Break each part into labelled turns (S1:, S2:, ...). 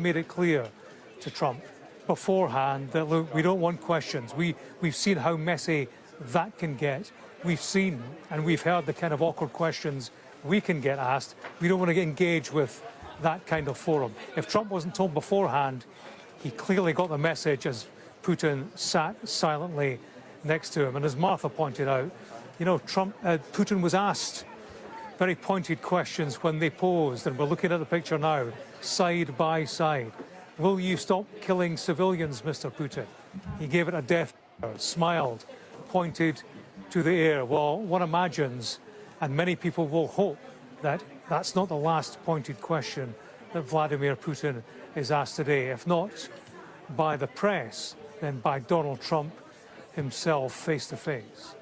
S1: made it clear to Trump beforehand that look, we don't want questions. We we've seen how messy that can get. We've seen and we've heard the kind of awkward questions we can get asked. We don't want to engage with that kind of forum. If Trump wasn't told beforehand, he clearly got the message as Putin sat silently next to him. And as Martha pointed out, you know, Trump, uh, Putin was asked very pointed questions when they posed, and we're looking at the picture now, side by side. Will you stop killing civilians, Mr. Putin? He gave it a death, smiled, pointed to the air. Well, one imagines, and many people will hope, that that's not the last pointed question that Vladimir Putin is asked today. If not by the press, then by Donald Trump himself face to face.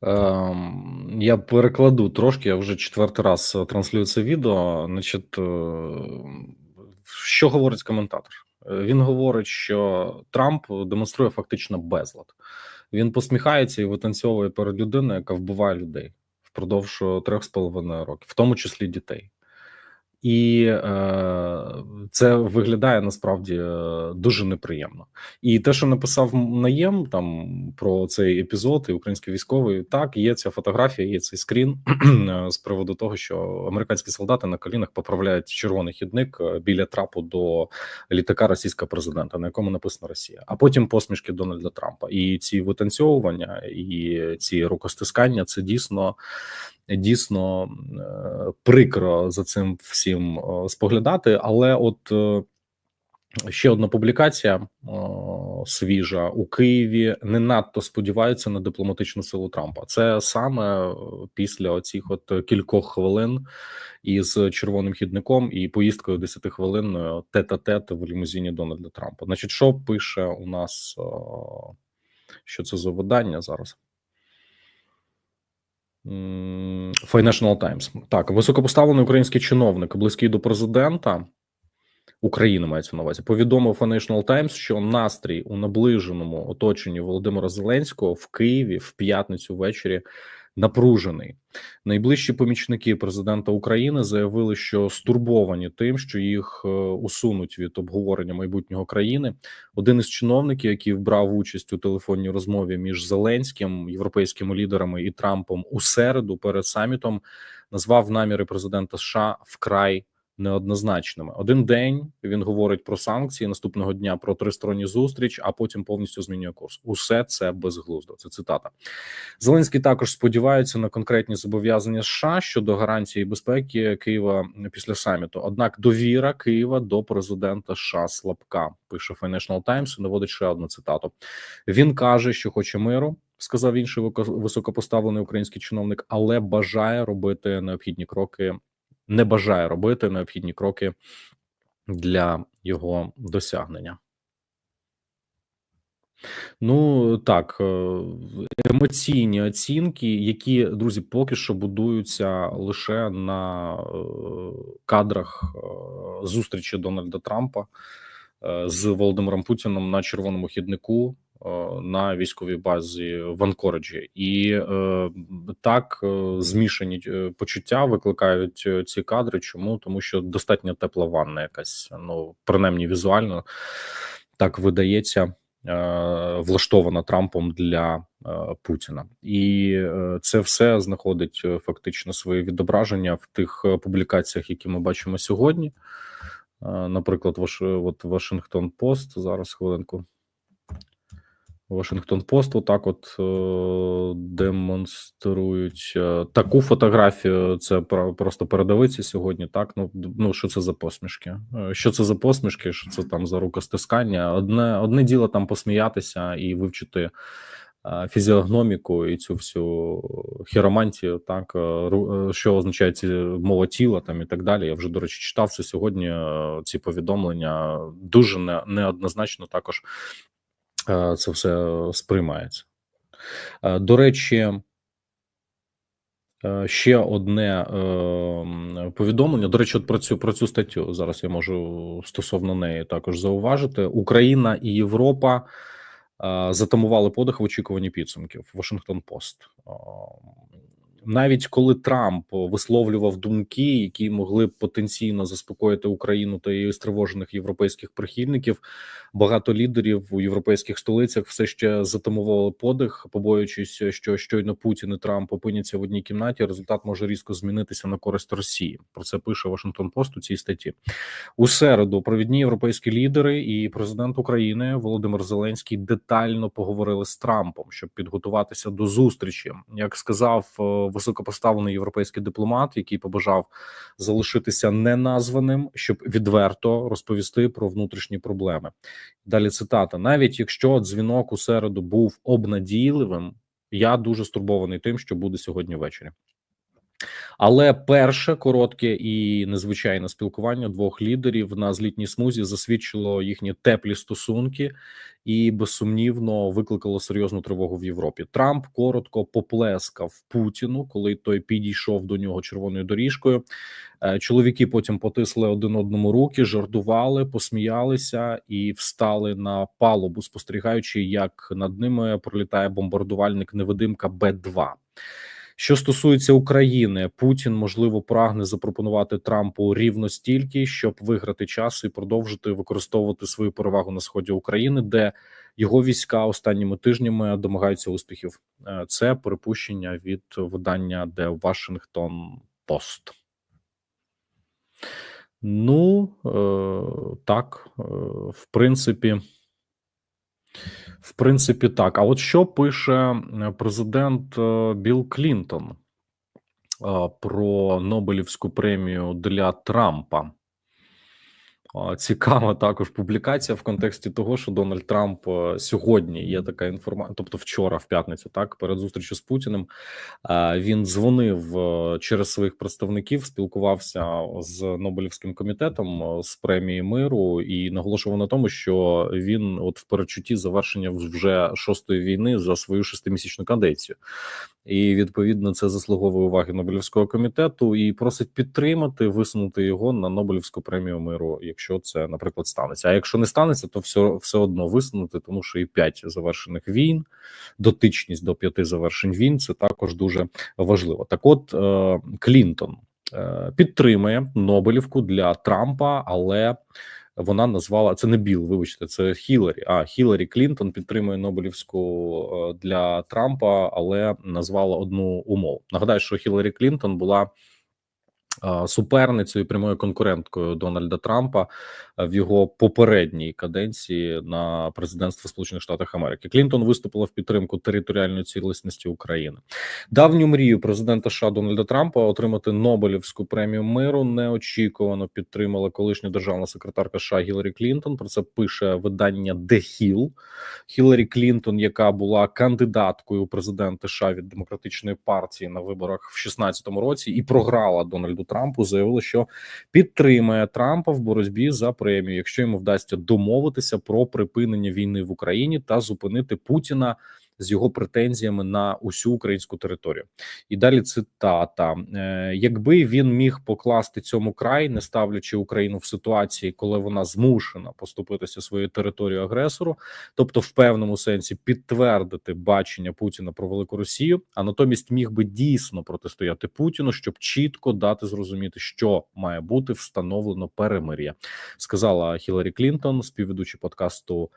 S2: Ем, Я перекладу трошки, я вже четвертий раз е, транслюю це відео. Значить, е, що говорить коментатор? Е, Він говорить, що Трамп демонструє фактично безлад. Він посміхається і витанцьовує перед людиною, яка вбиває людей впродовж трьох з половиною років, в тому числі дітей. І е, це виглядає насправді е, дуже неприємно. І те, що написав наєм там про цей епізод, і український військовий, так є ця фотографія, є цей скрін з приводу того, що американські солдати на колінах поправляють червоний хідник е, біля трапу до літака російського президента, на якому написано Росія, а потім посмішки Дональда Трампа. І ці витанцьовування, і ці рукостискання це дійсно дійсно е, прикро за цим всім е, споглядати. Але от е, ще одна публікація е, свіжа у Києві не надто сподіваються на дипломатичну силу Трампа. Це саме після оцих от кількох хвилин із червоним хідником і поїздкою 10 хвилинною тет-а-тет в лімузині Дональда Трампа. Значить, що пише у нас що це за видання зараз? Financial Times. Так, високопоставлений український чиновник, близький до президента України, мається на увазі, повідомив Financial Times, що настрій у наближеному оточенні Володимира Зеленського в Києві в п'ятницю ввечері напружений. Найближчі помічники президента України заявили, що стурбовані тим, що їх е, усунуть від обговорення майбутнього країни. Один із чиновників, який брав участь у телефонній розмові між Зеленським, європейськими лідерами і Трампом у середу перед самітом, назвав наміри президента США вкрай неоднозначними. Один день він говорить про санкції, наступного дня про тристоронню зустріч, а потім повністю змінює курс. Усе це безглуздо. Це цитата. Зеленський також сподівається на конкретні зобов'язання США щодо гарантії безпеки Києва після саміту. Однак довіра Києва до президента США слабка. Пише Financial Times наводить ще одну цитату. Він каже, що хоче миру. Сказав інший високо- високопоставлений український чиновник, але бажає робити необхідні кроки, не бажає робити необхідні кроки для його досягнення. Ну так, е, емоційні оцінки, які друзі поки що будуються лише на е, кадрах е, зустрічі Дональда Трампа з Володимиром Путіном на червоному хіднику на військовій базі в Анкориджі, і е, так е, змішані е, почуття викликають е, ці кадри. Чому тому, що достатньо тепла ванна, якась ну принаймні візуально так видається е, влаштована Трампом для е, Путіна, і е, це все знаходить е, фактично своє відображення в тих е, публікаціях, які ми бачимо сьогодні. Е, Наприклад, от Вашингтон Пост зараз хвилинку. Вашингтон Пост отак от е, демонструють е, таку фотографію. Це про- просто передовиці сьогодні. Так ну ну що це за посмішки? Е, Що це за посмішки? Що це там за рукостискання? Одне одне діло там посміятися і вивчити фізіогноміку і цю всю хіромантію, так що означає ці мова тіла там і так далі. Я вже до речі читав це сьогодні. Ці повідомлення дуже не, неоднозначно також це все сприймається. Е, До речі, е, ще одне е, повідомлення. До речі, от про цю про цю статтю зараз я можу стосовно неї також зауважити. Україна і Європа е, затамували подих в очікуванні підсумків. Вашингтон Пост. Навіть коли Трамп висловлював думки, які могли б потенційно заспокоїти Україну та її стривожених європейських прихильників, багато лідерів у європейських столицях все ще затамували подих, побоюючись, що щойно Путін і Трамп опиняться в одній кімнаті. Результат може різко змінитися на користь Росії. Про це пише Вашингтон Пост у цій статті. У середу провідні європейські лідери і президент України Володимир Зеленський детально поговорили з Трампом, щоб підготуватися до зустрічі. Як сказав е, високопоставлений європейський дипломат, який побажав залишитися неназваним, щоб відверто розповісти про внутрішні проблеми. Далі цитата: навіть якщо дзвінок у середу був обнадійливим, я дуже стурбований тим, що буде сьогодні ввечері. Але перше коротке і незвичайне спілкування двох лідерів на злітній смузі засвідчило їхні теплі стосунки і безсумнівно викликало серйозну тривогу в Європі. Трамп коротко поплескав Путіну, коли той підійшов до нього червоною доріжкою. Е, Чоловіки потім потисли один одному руки, жартували, посміялися і встали на палубу, спостерігаючи, як над ними пролітає бомбардувальник невидимка Б 2 що стосується України, Путін можливо прагне запропонувати Трампу рівно стільки, щоб виграти час і продовжити використовувати свою перевагу на сході України, де його війська останніми тижнями домагаються успіхів. Е, Це припущення від видання The Washington Post. Ну е, так, е, в принципі. В принципі, так. А от що пише е, президент е, Білл Клінтон е, про Нобелівську премію для Трампа? Цікава також публікація в контексті того, що Дональд Трамп е, сьогодні є така інформація, тобто вчора, в п'ятницю, так перед зустрічю з Путіним, е, він дзвонив е, через своїх представників, спілкувався з Нобелівським комітетом з премії миру і наголошував на тому, що він, от в передчутті завершення вже шостої війни за свою шестимісячну каденцію, і відповідно це заслуговує уваги Нобелівського комітету і просить підтримати, висунути його на Нобелівську премію миру, якщо це, наприклад, станеться. А якщо не станеться, то все, все одно висунути, тому що і п'ять завершених війн, дотичність до п'яти завершень війн це також дуже важливо. Так, от е, Клінтон е, підтримує Нобелівку для Трампа, але вона назвала це не Біл, вибачте, це Хіларі. А Хіларі Клінтон підтримує Нобелівську е, для Трампа, але назвала одну умову. Нагадаю, що Хіларі Клінтон була суперницею, прямою конкуренткою Дональда Трампа е, в його попередній каденції на президентство Сполучених Штатів Америки. Клінтон виступила в підтримку територіальної цілісності України. Давню мрію президента США Дональда Трампа отримати Нобелівську премію миру неочікувано підтримала колишня державна секретарка США Гіларі Клінтон. Про це пише видання The Hill. Хіларі Клінтон, яка була кандидаткою у президенти США від демократичної партії на виборах в 2016 році і програла Дональду Трампу, заявила, що підтримує Трампа в боротьбі за премію, якщо йому вдасться домовитися про припинення війни в Україні та зупинити Путіна з його претензіями на усю українську територію. І далі цитата: Е, якби він міг покласти цьому край, не ставлячи Україну в ситуації, коли вона змушена поступитися своєю територією агресору, тобто в певному сенсі підтвердити бачення Путіна про велику Росію, а натомість міг би дійсно протистояти Путіну, щоб чітко дати зрозуміти, що має бути встановлено перемир'я, сказала Хіларі Клінтон, співведучий подкасту.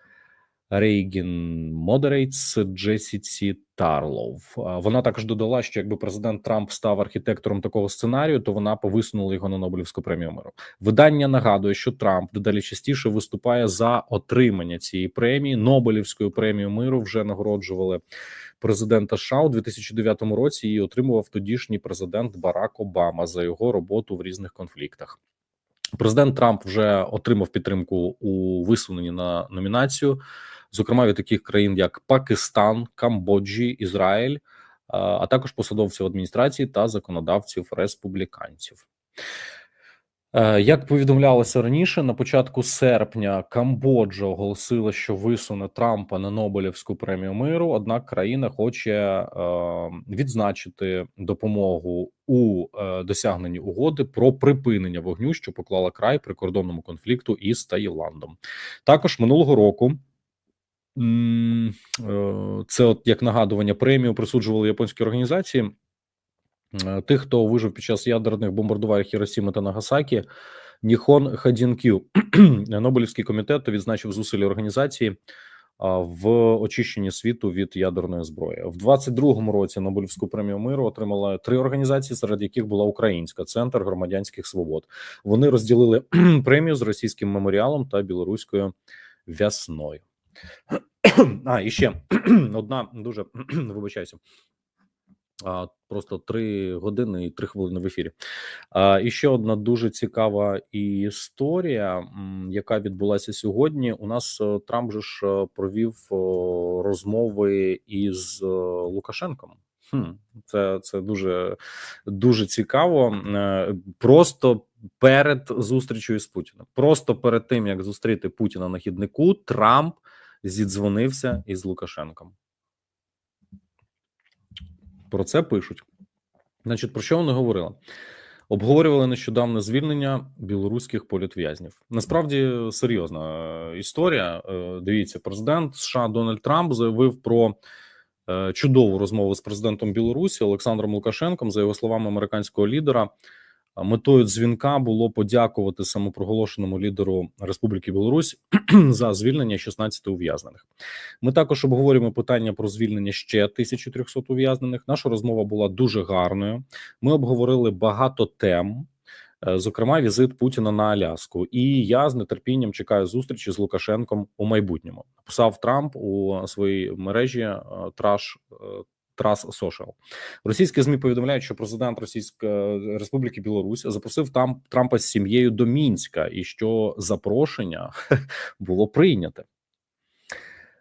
S2: Reagan Moderates Джесіці Тарлов. Вона також додала, що якби президент Трамп став архітектором такого сценарію, то вона повисунула його на Нобелівську премію миру. Видання нагадує, що Трамп дедалі частіше виступає за отримання цієї премії. Нобелівською премією миру вже нагороджували президента США у 2009 році. Її отримував тодішній президент Барак Обама за його роботу в різних конфліктах. Президент Трамп вже отримав підтримку у висуненні на номінацію, зокрема від таких країн, як Пакистан, Камбоджі, Ізраїль, а а також посадовців адміністрації та законодавців республіканців. Е, Як повідомлялося раніше, на початку серпня Камбоджа оголосила, що висуне Трампа на Нобелівську премію миру. Однак країна хоче е, відзначити допомогу у е, досягненні угоди про припинення вогню, що поклала край прикордонному конфлікту із Таїландом. Також минулого року. Е, Це, от як нагадування, премію присуджували японські організації. Е, Тих, хто вижив під час ядерних бомбардувань Хіросіми та Нагасакі, Ніхон Хадінкю, Нобелівський комітет відзначив зусилля організації в очищенні світу від ядерної зброї. В 22-му році Нобелівську премію миру отримала три організації, серед яких була українська центр громадянських свобод. Вони розділили премію з російським меморіалом та білоруською вясною. А і ще одна дуже вибачаюся. А, просто три години і три хвилини в ефірі. А, і ще одна дуже цікава історія, яка відбулася сьогодні. У нас е, Трамп же ж е, провів розмови із е, Лукашенком. Хм, це, це дуже дуже цікаво. Просто перед зустрічю з Путіним, просто перед тим як зустріти Путіна на хіднику, Трамп зідзвонився із Лукашенком. Про це пишуть. Значить, про що вони говорили? Обговорювали нещодавне звільнення білоруських політв'язнів. Насправді серйозна е, історія. Е, Дивіться, президент США Дональд Трамп заявив про е, чудову розмову з президентом Білорусі Олександром Лукашенком. За його словами, американського лідера. Метою дзвінка було подякувати самопроголошеному лідеру Республіки Білорусь за звільнення 16 ув'язнених. Ми також обговорюємо питання про звільнення ще 1300 ув'язнених. Наша розмова була дуже гарною. Ми обговорили багато тем, е, зокрема, візит Путіна на Аляску. І я з нетерпінням чекаю зустрічі з Лукашенком у майбутньому. Написав Трамп у своїй мережі е, Траш. Трас Сошел. Російські змі повідомляють, що президент Російської Республіки Білорусь запросив там Трампа з сім'єю до Мінська, і що запрошення було прийняте.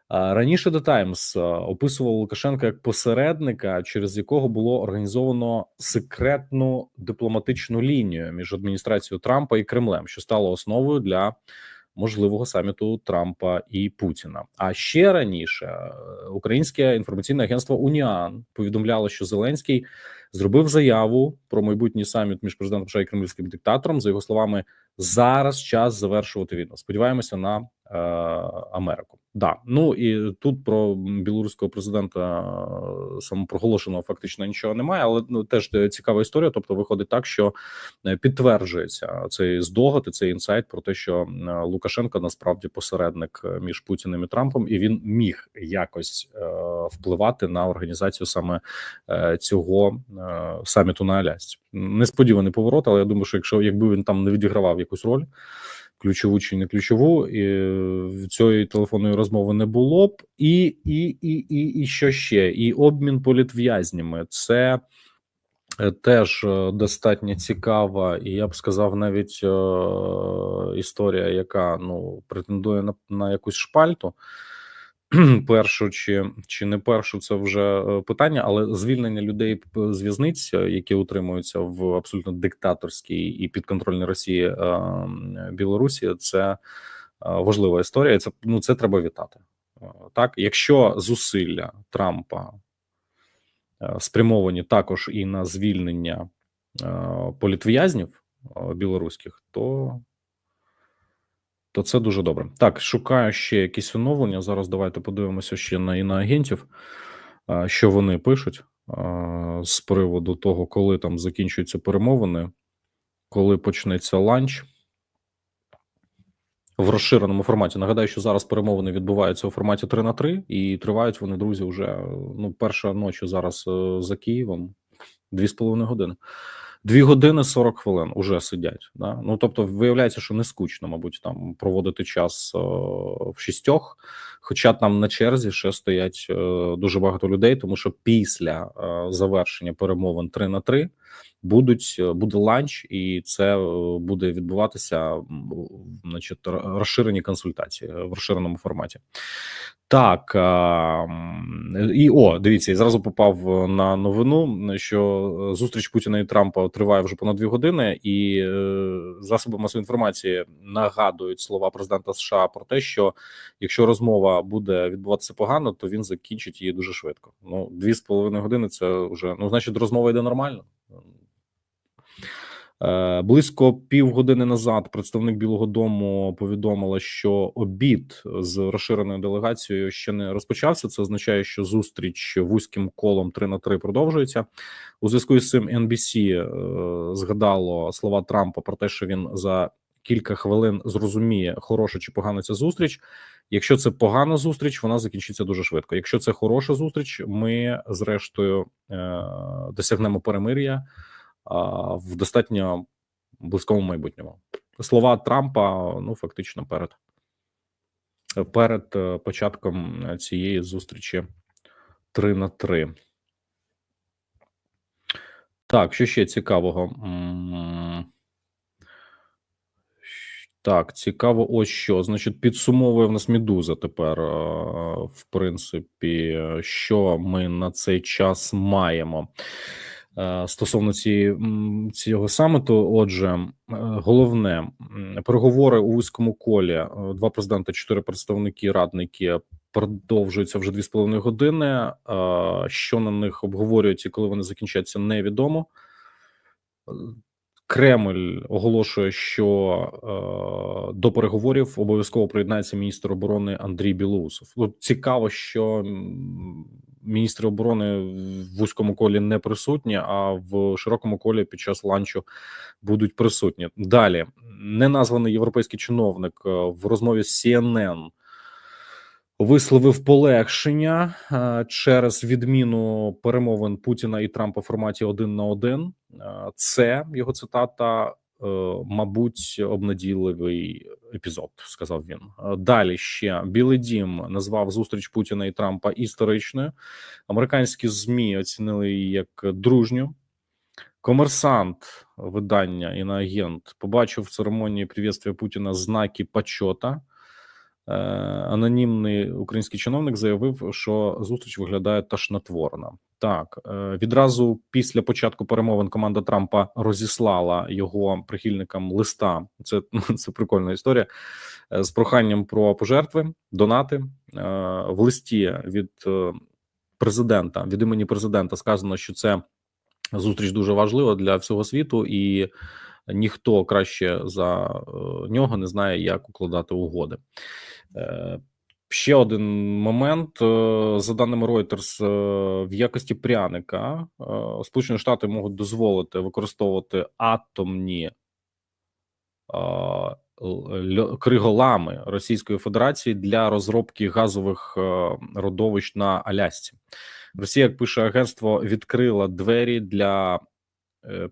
S2: Раніше The Times описував Лукашенка як посередника, через якого було організовано секретну дипломатичну лінію між адміністрацією Трампа і Кремлем, що стало основою для можливого саміту Трампа і Путіна. А ще раніше е, українське інформаційне агентство Уніан повідомляло, що Зеленський зробив заяву про майбутній саміт між президентом США і кремлівським диктатором. За його словами, зараз час завершувати війну. Сподіваємося на Америку. Да, ну і тут про білоруського президента е, самопроголошеного фактично нічого немає, але ну теж е, цікава історія. Тобто, виходить так, що е, підтверджується цей здогад і цей інсайт про те, що е, Лукашенко насправді посередник е, між Путіним і Трампом, і він міг якось е, впливати на організацію саме е, цього е, саміту на Алясці. Несподіваний поворот, але я думаю, що якщо якби він там не відігравав якусь роль ключову чи не ключову, і е, цієї телефонної розмови не було б. І, і, і, і, і що ще? І обмін політв'язнями це. е, Теж е, достатньо цікава, і я б сказав, навіть історія, яка ну претендує на, на якусь шпальту. Першу чи, чи не першу, це вже е, питання, але звільнення людей з в'язниць, е, які утримуються в абсолютно диктаторській і підконтрольній Росії е, Білорусі, це важлива історія. Це ну це треба вітати. Так, якщо зусилля Трампа спрямовані також і на звільнення політв'язнів білоруських, то то це дуже добре. Так, шукаю ще якісь оновлення. Зараз давайте подивимося ще на іноагентів, що вони пишуть з приводу того, коли там закінчуються перемовини, коли почнеться ланч. В розширеному форматі. Нагадаю, що зараз перемовини відбуваються у форматі 3 на 3 і тривають вони, друзі, вже ну, перша ночі зараз е, за Києвом. Дві з половиною години. Дві години 40 хвилин уже сидять. Да? Ну тобто, виявляється, що не скучно, мабуть, там проводити час е, в шістьох. Хоча там на черзі ще стоять е, дуже багато людей, тому що після е, завершення перемовин 3 на 3 будуть е, буде ланч, і це е, буде відбуватися значить, розширені консультації е, в розширеному форматі. Так і о, дивіться, я зразу попав на новину, що зустріч Путіна і Трампа триває вже понад дві години, і засоби масової інформації нагадують слова президента США про те, що якщо розмова буде відбуватися погано, то він закінчить її дуже швидко. Ну, дві з половиною години це вже ну, значить, розмова йде нормально. Е, Близько півгодини назад представник Білого Дому повідомила, що обід з розширеною делегацією ще не розпочався. Це означає, що зустріч вузьким колом 3 на 3 продовжується. У зв'язку із цим NBC е, згадало слова Трампа про те, що він за кілька хвилин зрозуміє, хороша чи погана ця зустріч. Якщо це погана зустріч, вона закінчиться дуже швидко. Якщо це хороша зустріч, ми зрештою е, досягнемо перемир'я в достатньо близькому майбутньому. Слова Трампа ну фактично перед перед е, початком цієї зустрічі 3 на 3. Так, що ще цікавого? Так, цікаво, ось що. Значить, підсумовує в нас Медуза тепер, е, в принципі, що ми на цей час маємо е, стосовно цієї цього саміту. Отже, е, головне переговори у вузькому колі. Два президенти, чотири представники, радники продовжуються вже дві з половиною години. Що на них обговорюють і коли вони закінчаться, невідомо. Кремль оголошує, що е, до переговорів обов'язково приєднається міністр оборони Андрій Білоусов. От цікаво, що міністри оборони в вузькому колі не присутні, а в широкому колі під час ланчу будуть присутні. Далі неназваний європейський чиновник е, в розмові з CNN висловив полегшення е, через відміну перемовин Путіна і Трампа в форматі один на один. Е, Це його цитата. е, Мабуть, обнадійливий епізод, сказав він. Далі ще Білий Дім назвав зустріч Путіна і Трампа історичною. Американські змі оцінили її як дружню. Комерсант видання іноагент побачив в церемонії привітствия Путіна знаки почота. Е, Анонімний український чиновник заявив, що зустріч виглядає тошнотворно. Так, е, відразу після початку перемовин команда Трампа розіслала його прихильникам листа. Це, це прикольна історія е, з проханням про пожертви, донати в листі від президента від імені президента сказано, що це зустріч дуже важлива для всього світу, і ніхто краще за е, нього не знає, як укладати угоди. Е, Ще один момент Е, за даними Reuters, в якості пряника Сполучені Штати можуть дозволити використовувати атомні криголами Російської Федерації для розробки газових родовищ на Алясці. Росія, як пише агентство, відкрила двері для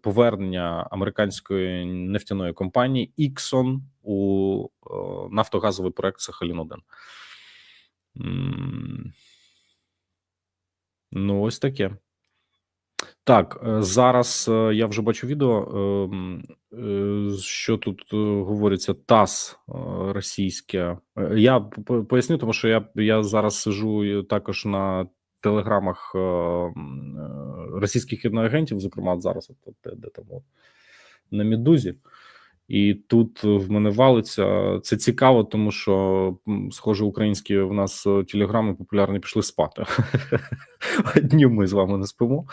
S2: повернення американської нефтяної компанії Іксон у е, нафтогазовий проект Сахалін 1 Ну, ось таке. Так, е, зараз е, я вже бачу відео, ем, е, що тут е, говориться ТАСС е, російське. Е, Я поясню, тому що я, я зараз сижу також на телеграмах е, е, російських кіноагентів, зокрема, зараз, от, де, де там от, на Медузі. І тут в мене валиться. Це цікаво, тому що, схоже, українські в нас е, телеграми популярні пішли спати. Одні ми з вами не спимо,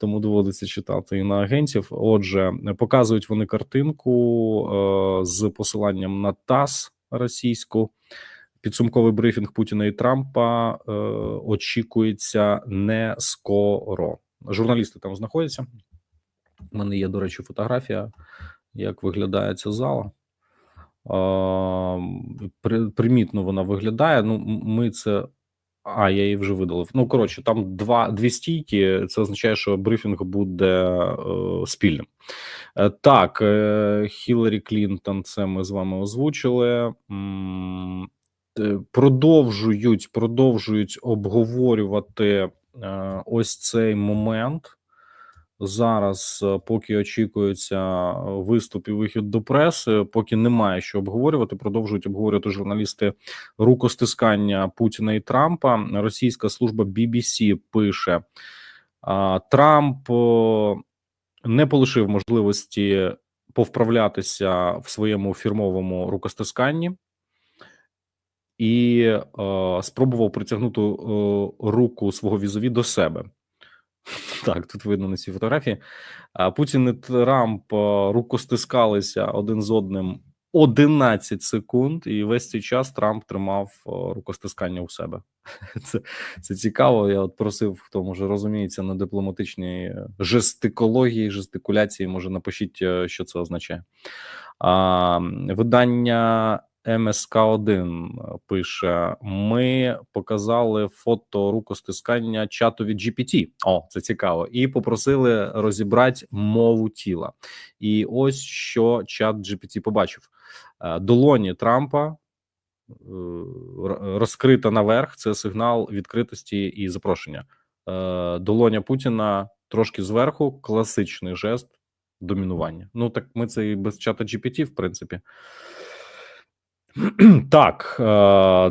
S2: тому доводиться читати і на агентів. Отже, показують вони картинку з посиланням на ТАСС російську. Підсумковий брифінг Путіна і Трампа е, очікується не скоро. Журналісти там знаходяться. У мене є, до речі, фотографія, як виглядає ця зала. При, примітно вона виглядає. Ну, ми це. А, я її вже видалив. Ну, коротше, там два дві стійки. Це означає, що брифінг буде е, спільним. Е, так, е, Хіларі Клінтон, це ми з вами озвучили. М, е, Продовжують, продовжують обговорювати е, ось цей момент. Зараз, е, поки очікується е, виступ і вихід до преси, поки немає що обговорювати, продовжують обговорювати журналісти рукостискання Путіна і Трампа. Російська служба BBC пише: Трамп е, не полишив можливості повправлятися в своєму фірмовому рукостисканні. І е, спробував притягнути е, руку свого візові до себе. Так, тут видно на цій фотографії. Путін і Трамп е, рукостискалися один з одним 11 секунд, і весь цей час Трамп тримав е, рукостискання у себе. Це, це цікаво. Я от просив, хто може розуміється на дипломатичній жестикології, жестикуляції. Може, напишіть, е, що це означає. А, видання МСК 1 пише: Ми показали фото рукостискання чатові GPT. О, це цікаво, і попросили розібрати мову тіла. І ось що чат GPT побачив: Е, долоні Трампа е, розкрита наверх. Це сигнал відкритості і запрошення. Е, Долоня Путіна трошки зверху, класичний жест домінування. Ну так ми це і без чата GPT, в принципі. Так, е,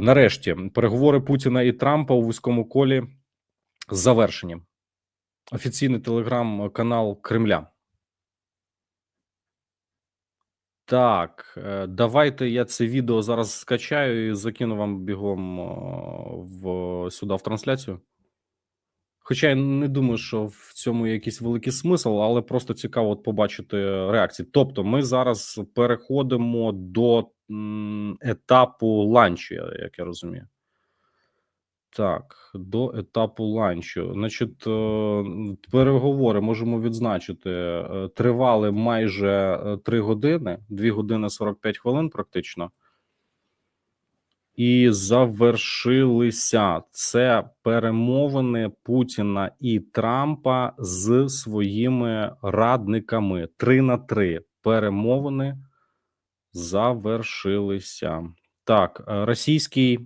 S2: нарешті переговори Путіна і Трампа у вузькому колі завершені. Офіційний телеграм-канал Кремля. Так, е, давайте я це відео зараз скачаю і закину вам бігом е, в сюди в трансляцію. Хоча я не думаю, що в цьому є якийсь великий смисл, але просто цікаво от побачити реакції. Тобто, ми зараз переходимо до етапу ланчу, як я розумію. Так, до етапу ланчу. Значить, е, переговори можемо відзначити. е, Тривали майже 3 години, 2 години 45 хвилин, практично. І завершилися це перемовини Путіна і Трампа з своїми радниками. Три на три перемовини завершилися. Так, е, російський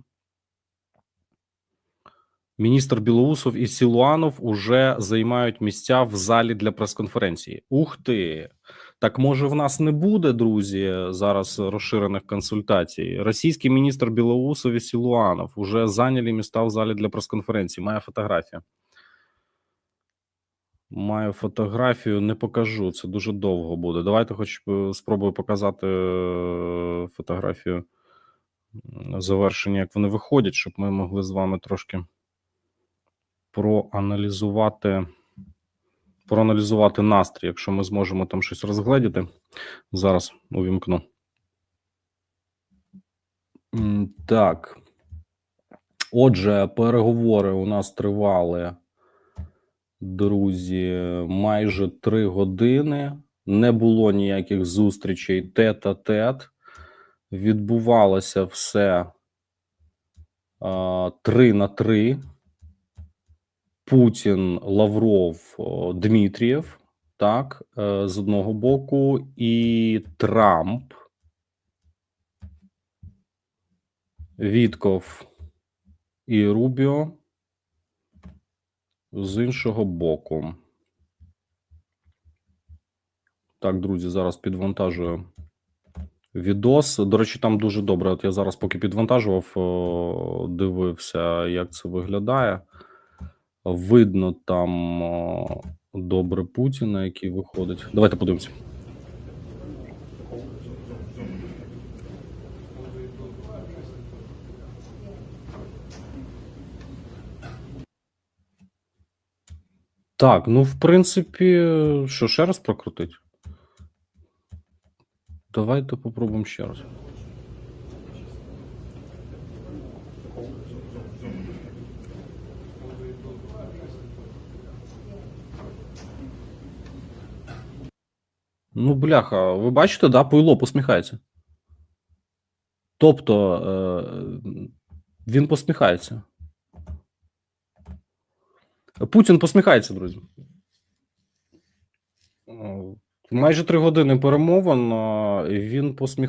S2: міністр Білоусов і Сілуанов уже займають місця в залі для прес-конференції. Ух ти! Так може в нас не буде, друзі, зараз розширених консультацій. Російський міністр Білоусов і Сілуанов уже зайняли міста в залі для прес-конференції. Має фотографія. Маю фотографію, не покажу. Це дуже довго буде. Давайте, хоч е, спробую показати е, фотографію завершення, як вони виходять, щоб ми могли з вами трошки проаналізувати, проаналізувати настрій, якщо ми зможемо там щось розгледіти. Зараз увімкну. Так. Отже, переговори у нас тривали, друзі, майже три години. Не було ніяких зустрічей тет-а-тет. Відбувалося все а, три на три. Путін, Лавров, Дмитрієв, так, е, з одного боку, і Трамп, Вітков і Рубіо з іншого боку. Так, друзі, зараз підвантажую відос. До речі, там дуже добре. От я зараз, поки підвантажував, дивився, як це виглядає. Видно там добре Путіна, який виходить. Давайте подивимося. Так, ну, в принципі, що, ще раз прокрутить? Давайте попробуємо ще раз. Ну, бляха, ви бачите, да, Пуйло посміхається. Тобто, е, він посміхається. Путін посміхається, друзі. Е, Майже три години перемовин, і він посміхається.